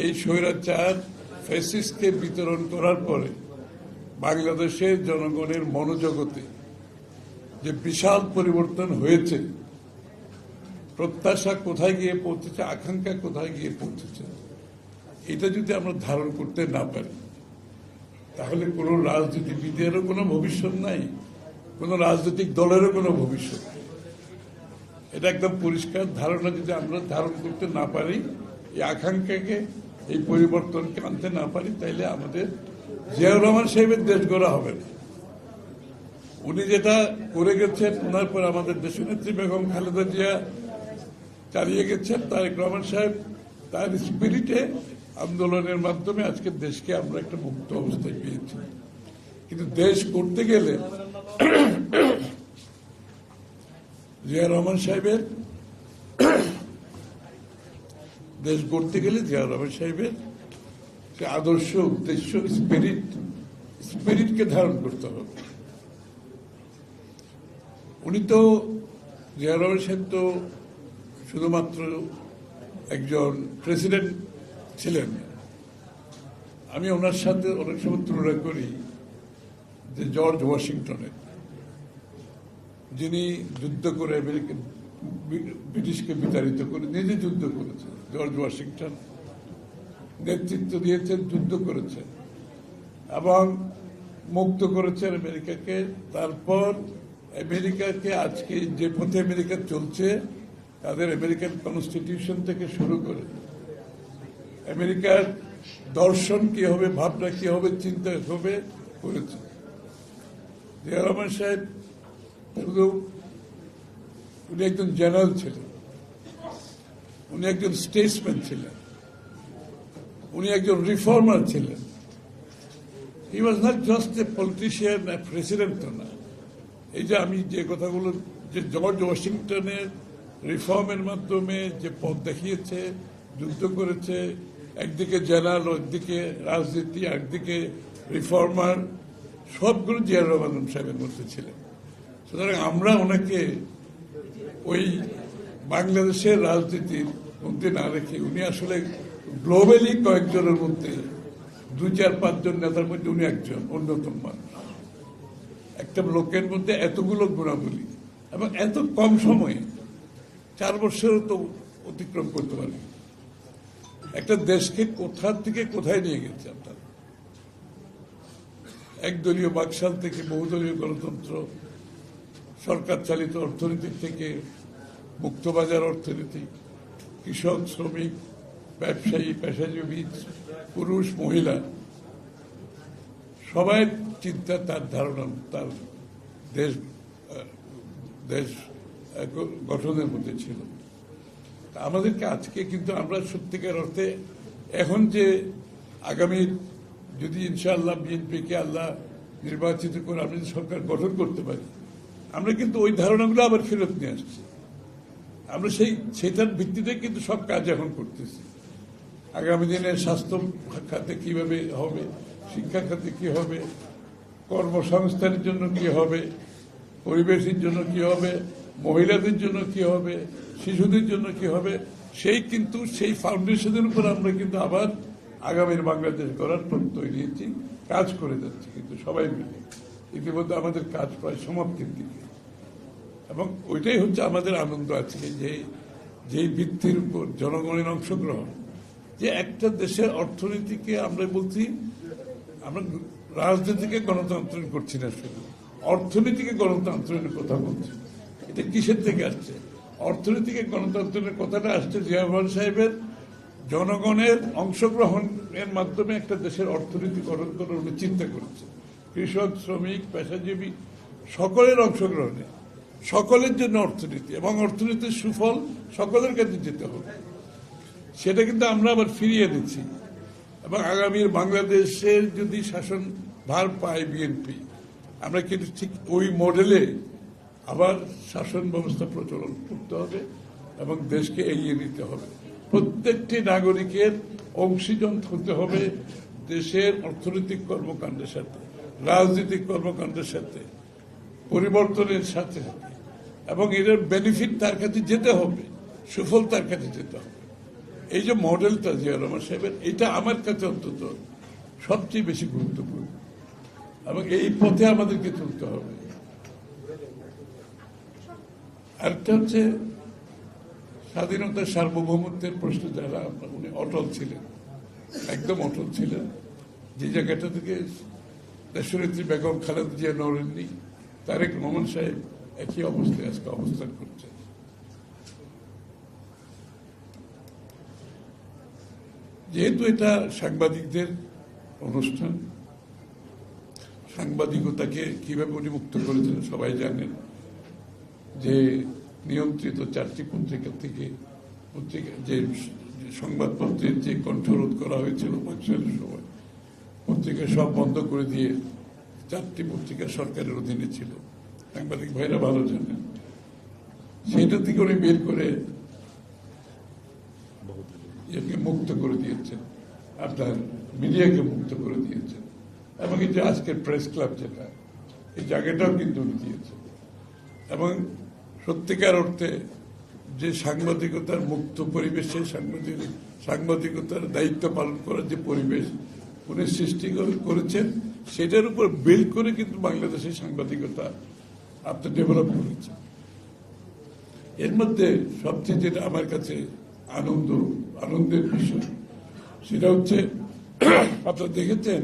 এই স্বৈরাচার ফেসিসকে বিতরণ করার পরে বাংলাদেশের জনগণের মনোজগতে যে বিশাল পরিবর্তন হয়েছে, প্রত্যাশা কোথায় গিয়ে পৌঁছেছে, আকাঙ্ক্ষা কোথায় গিয়ে পৌঁছেছে, এটা যদি আমরা ধারণ করতে না পারি, তাহলে কোনো রাজনীতিবিদেরও কোনো ভবিষ্যৎ নাই, কোনো রাজনৈতিক দলেরও কোনো ভবিষ্যৎ এটা একদম পরিষ্কার ধারণা যদি আমরা ধারণ করতে না পারি, এই আকাঙ্ক্ষাকে এই পরিবর্তনকে আনতে না পারি, তাইলে আমাদের জিয়াউর রহমান সাহেবের দেশ গড়া হবে না। উনি যেটা করে গেছেন ওনার পর আমাদের দেশনেত্রী বেগম খালেদা জিয়া চালিয়ে গেছেন, তারেক রহমান সাহেব তার স্পিরিটে আন্দোলনের মাধ্যমে আজকে দেশকে আমরা একটা মুক্ত অবস্থায় পেয়েছি। কিন্তু দেশ করতে গেলে জিয়া রহমান সাহেবের দেশ গড়তে গেলে জিয়া রহমান সাহেবের সে আদর্শ, উদ্দেশ্য স্পিরিট স্পিরিটকে ধারণ করতে হবে। উনি তো জিয়া রহমান সাহেব তো শুধুমাত্র একজন প্রেসিডেন্ট ছিলেন। আমি ওনার সাথে অনেক সময় তুলনা করি যে জর্জ ওয়াশিংটনের। যিনি যুদ্ধ করে আমেরিকা বি- ব্রিটিশকে বিতাড়িত করে, নিজে যুদ্ধ করেছেন জর্জ ওয়াশিংটন নেতৃত্ব দিয়েছেন, যুদ্ধ করেছেন এবং মুক্ত করেছেন আমেরিকাকে। তারপর আমেরিকাকে আজকে যে পথে আমেরিকা চলছে, তাদের আমেরিকান কনস্টিটিউশন থেকে শুরু করে, আমেরিকার দর্শন কি হবে, ভাবনা কি হবে, চিন্তা হবে করেছে। জিয়া রহমান সাহেব শুধু উনি একজন জেনারেল ছিলেন। উনি একজন স্টেটসম্যান ছিলেন। উনি একজন রিফর্মার ছিলেন। He was not just a politician president না এই যে আমি যে কথাগুলো, যে জর্জ ওয়াশিংটনের রিফর্মের মাধ্যমে যে পথ দেখিয়েছে, যুদ্ধ করেছে, একদিকে জেনারেল, একদিকে রাজনীতি, একদিকে রিফর্মার সবগুলো জিয়া রহমান সাহেবের মধ্যে ছিলেন। সুতরাং আমরা ওনাকে ওই বাংলাদেশের রাজনীতির মধ্যে না রেখে উনি আসলে গ্লোবালি কয়েকজনের মধ্যে দুই চার পাঁচজন নেতার মধ্যে উনি একজন, অন্যতম মানুষ। একটা লোকের মধ্যে এতগুলো গুণাবলী এবং এত কম সময়ে চার বছরও তো অতিক্রম করতে পারে একটা দেশকে কোথা থেকে কোথায় নিয়ে গেছে আপনার? একদলীয় বাকশাল থেকে বহুদলীয় গণতন্ত্র সরকার চালিত অর্থনীতি থেকে মুক্তবাজার অর্থনীতি, কৃষক, শ্রমিক, ব্যবসায়ী, পেশাজীবী, পুরুষ, মহিলা, সবাই চিন্তা তার ধারণা, তার দেশ দেশ গঠনের মধ্যে ছিল। আমাদেরকে আজকে কিন্তু আমরা সত্যিকার অর্থে এখন যে আগামী যদি ইনশাআল্লাহ বিএনপিকে আল্লাহ নির্বাচিত করে যদি সরকার গঠন করতে পারি আমরা কিন্তু ওই ধারণাগুলো আবার ফেরত নিয়ে আসছি। আমরা সেই, সেটার ভিত্তিতে কিন্তু সব কাজ এখন করতেছি। আগামী দিনে স্বাস্থ্য খাতে কীভাবে হবে, শিক্ষা খাতে কি হবে, কর্মসংস্থানের জন্য কি হবে, পরিবেশের জন্য কি হবে, মহিলাদের জন্য কি হবে, শিশুদের জন্য কি হবে, সেই কিন্তু, সেই ফাউন্ডেশনের উপর আমরা কিন্তু আবার আগামীর বাংলাদেশ গড়ার প্রত্যয় নিয়েছি কাজ করে যাচ্ছি কিন্তু সবাই মিলে। ইতিমধ্যে আমাদের কাজ প্রায় সমাপ্তির দিকে। এবং ওইটাই হচ্ছে আমাদের আনন্দ আজকে যে, যেই ভিত্তির উপর জনগণের অংশগ্রহণ, যে একটা দেশের অর্থনীতিকে আমরা বলছি, আমরা রাজনীতিকে গণতন্ত্রণ করছি না শুধু, অর্থনীতিকে গণতন্ত্রের কথা বলছি। এটা কিসের থেকে আসছে? অর্থনীতিকে গণতন্ত্রের কথাটা আসছে জিয়া রহমান সাহেবের জনগণের অংশগ্রহণের মাধ্যমে একটা দেশের অর্থনীতি গঠন করার উনি চিন্তা করেছে কৃষক, শ্রমিক, পেশাজীবী, সকলের অংশগ্রহণে, সকলের জন্য অর্থনীতি এবং অর্থনীতির সুফল সকলের কাছে যেতে হবে। সেটা কিন্তু আমরা আবার ফিরিয়ে দিচ্ছি এবং আগামীর বাংলাদেশের যদি শাসন ভার পায় বিএনপি আমরা কিন্তু ঠিক ওই মডেলে আবার শাসন ব্যবস্থা প্রচলন করতে হবে এবং দেশকে এগিয়ে নিতে হবে। প্রত্যেকটি নাগরিকের অংশীজন হতে হবে দেশের অর্থনৈতিক কর্মকাণ্ডের সাথে। রাজনৈতিক কর্মকাণ্ডের সাথে, পরিবর্তনের সাথে সাথে এবং এর বেনিফিট তার কাছে যেতে হবে, সুফল তার কাছে যেতে হবে। এই যে মডেলটা জিয়া রহমান সাহেবের, এটা আমার কাছে অন্তত সবচেয়ে বেশি গুরুত্বপূর্ণ। এবং এই পথে আমাদেরকে চলতে হবে। আরেকটা হচ্ছে স্বাধীনতার সার্বভৌমত্বের প্রশ্নে যারা উনি অটল ছিলেন, একদম অটল ছিলেন, যে জায়গাটা থেকে দেশনেত্রী বেগম খালেদ জিয়া নড়েননি তারেক রহমান সাহেব একই অবস্থায় আজকে অবস্থান করছেন। যেহেতু এটা সাংবাদিকদের অনুষ্ঠান, সাংবাদিকতাকে কীভাবে উনি মুক্ত করেছেন সবাই জানেন যে নিয়ন্ত্রিত চারটি পত্রিকা থেকে পত্রিকা যে সংবাদপত্রের যে কণ্ঠরোধ করা হয়েছিল পাকিস্তানের সময় পত্রিকা সব বন্ধ করে দিয়ে চারটি পত্রিকা সরকারের অধীনে ছিল। সাংবাদিক ভাইরা ভালো জানেন। সেটা থেকে উনি বের করে একে মুক্ত করে দিয়েছেন আপনার মিডিয়াকে মুক্ত করে দিয়েছেন। এবং এই যে আজকের প্রেস ক্লাব যেটা, এই জায়গাটাও কিন্তু উনি দিয়েছেন। এবং সত্যিকার অর্থে যে সাংবাদিকতার মুক্ত পরিবেশে সাংবাদিক সাংবাদিকতার দায়িত্ব পালন করার যে পরিবেশ উনি সৃষ্টি করেছেন, সেটার উপর বিল্ড করে কিন্তু বাংলাদেশের সাংবাদিকতা আপনি ডেভেলপ করেছেন এর মধ্যে সবচেয়ে যেটা আমার কাছে আনন্দ, আনন্দের বিষয়, সেটা হচ্ছে, আপনারা দেখেছেন,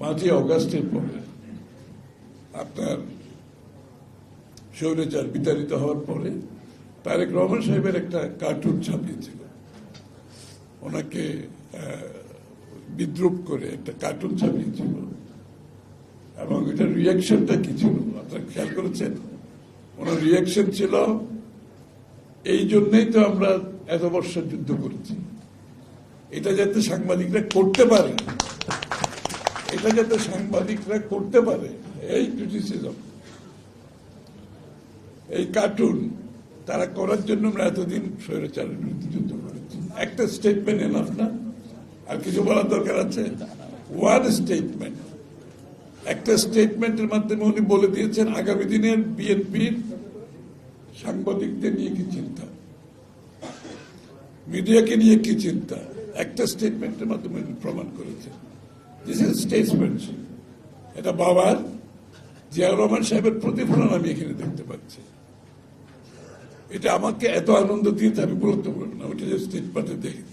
পাঁচই অগাস্টের পরে আপনার স্বৈরাচার বিতাড়িত হওয়ার পরে তারেক রহমান সাহেবের একটা কার্টুন ছাপিয়েছিল। ওনাকে বিদ্রুপ করে, একটা কার্টুন ছাপিয়েছিল। এবং এটার রিয়াকশনটা কি ছিল? আপনারা খেয়াল করেছেন? ওনার রিয়াকশন ছিল? এই জন্যই তো আমরা এত বছর যুদ্ধ করেছি। এটা যাতে সাংবাদিকরা করতে পারে। এটা যাতে সাংবাদিকরা করতে পারে। এই ক্রিটিসিজম এই কার্টুন তারা করার জন্য আমরা এতদিন স্বৈরাচারের বিরুদ্ধে যুদ্ধ করেছি। একটা স্টেটমেন্ট এনাফ না আর কিছু বলার দরকার আছে? ওয়ান স্টেটমেন্ট একটা স্টেটমেন্টের মাধ্যমে উনি বলে দিয়েছেন, আগামী দিনের বিএনপির সাংবাদিকদের নিয়ে কি চিন্তা? মিডিয়াকে নিয়ে কি চিন্তা? একটা স্টেটমেন্টের মাধ্যমে প্রমাণ করেছেন। দিস ইজ স্টেটমেন্ট এটা বাবার, জিয়াউর রহমান সাহেবের প্রতিফলন আমি এখানে দেখতে পাচ্ছি। এটা আমাকে এত আনন্দ দিয়েছে, আমি পারব না, ওইটা যে স্টেটমেন্টে দেখে